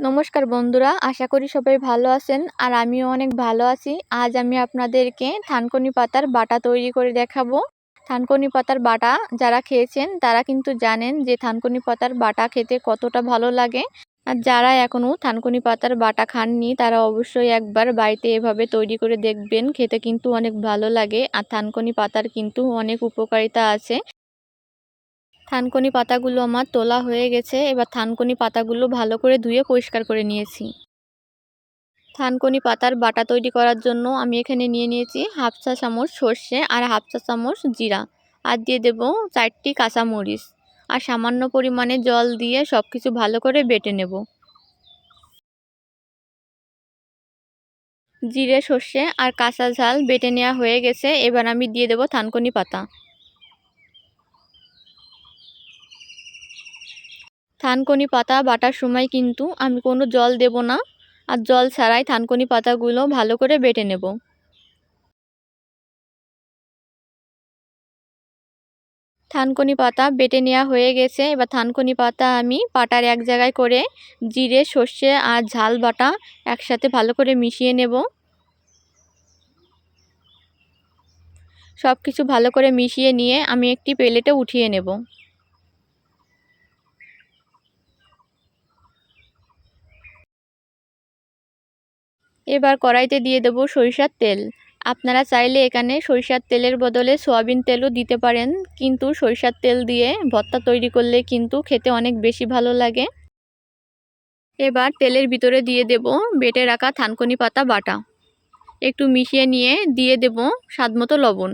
নমস্কার বন্ধুরা, আশা করি সবাই ভালো আছেন আর আমিও অনেক ভালো আছি। আজ আমি আপনাদেরকে থানকনি পাতার বাটা তৈরি করে দেখাবো। থানকনি পাতার বাটা যারা খেয়েছেন, তারা কিন্তু জানেন যে থানকনি পাতার বাটা খেতে কতটা ভালো লাগে। আর যারা এখনও থানকুনি পাতার বাটা খাননি, তারা অবশ্যই একবার বাড়িতে এভাবে তৈরি করে দেখবেন, খেতে কিন্তু অনেক ভালো লাগে। আর থানকুনি পাতার কিন্তু অনেক উপকারিতা আছে। থানকুনি পাতাগুলো আমার তোলা হয়ে গেছে, এবার থানকুনি পাতাগুলো ভালো করে ধুয়ে পরিষ্কার করে নিয়েছি। থানকুনি পাতার বাটা তৈরি করার জন্য আমি এখানে নিয়ে নিয়েছি হাফ চা চামচ সর্ষে আর হাফ চা চামচ জিরা আর দিয়ে দেব চারটি কাঁচামরিচ আর সামান্য পরিমাণে জল দিয়ে সব কিছু ভালো করে বেটে নেব। জিরে, সর্ষে আর কাঁচা ঝাল বেটে নেওয়া হয়ে গেছে, এবার আমি দিয়ে দেব থানকুনি পাতা। থানকুনি পাতা বাটার সময় কিন্তু আমি কোনো জল দেব না, আর জল ছাড়াই থানকুনি পাতাগুলো ভালো করে বেটে নেব। থানকুনি পাতা বেটে নেওয়া হয়ে গেছে, এবার থানকুনি পাতা আমি পাটার এক জায়গায় করে জিরে, সর্ষে আর ঝাল বাটা একসাথে ভালো করে মিশিয়ে নেব। সব কিছু ভালো করে মিশিয়ে নিয়ে আমি একটি প্লেটে উঠিয়ে নেব। এবার কড়াইতে দিয়ে দেব সরিষার তেল। আপনারা চাইলে এখানে সরিষার তেলের বদলে সয়াবিন তেলও দিতে পারেন, কিন্তু সরিষার তেল দিয়ে ভর্তা তৈরি করলে কিন্তু খেতে অনেক বেশি ভালো লাগে। এবার তেলের ভিতরে দিয়ে দেব বেটে রাখা থানকনি পাতা বাটা। একটু মিশিয়ে নিয়ে দিয়ে দেব স্বাদমতো লবণ।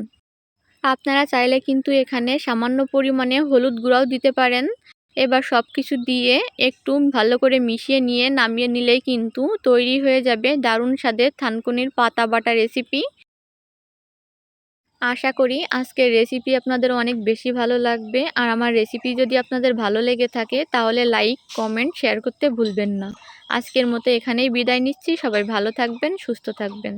আপনারা চাইলে কিন্তু এখানে সামান্য পরিমাণে হলুদ গুঁড়াও দিতে পারেন। এবার সব কিছু দিয়ে একটু ভালো করে মিশিয়ে নিয়ে নামিয়ে নিলেই কিন্তু তৈরি হয়ে যাবে দারুণ স্বাদের থানকুনির পাতা বাটা রেসিপি আশা করি আজকের রেসিপি আপনাদের অনেক বেশি ভালো লাগবে। আর আমার রেসিপি যদি আপনাদের ভালো লেগে থাকে তাহলে লাইক কমেন্ট শেয়ার করতে ভুলবেন না। আজকের মতো এখানেই বিদায় নিচ্ছি। সবাই ভালো থাকবেন, সুস্থ থাকবেন।